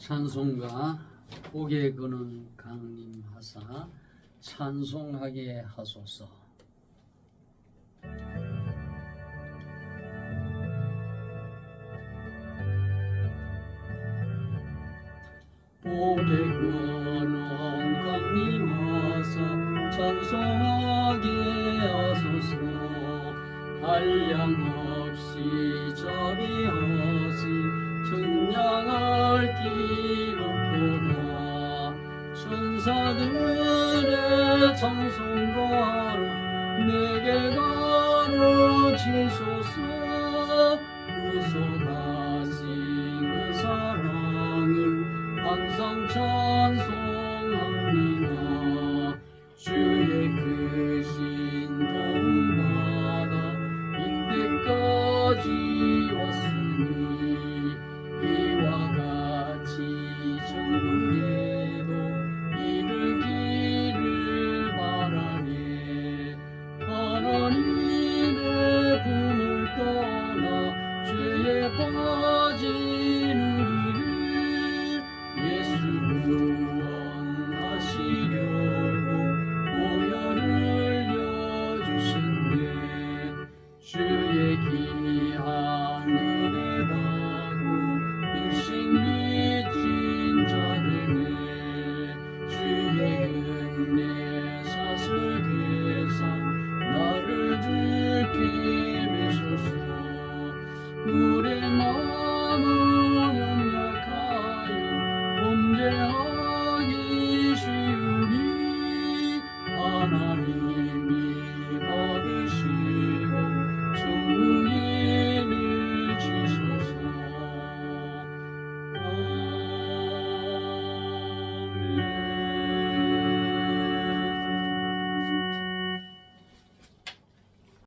찬송가 고개 그는 강림하사 찬송하게 하소서. 고개 그는 강림하사 찬송하게 하소서. 한량 없이 자비하 천사들의 찬송가로 내게 가르치소서 구원하시려고 보혈을 여주신네 Amen.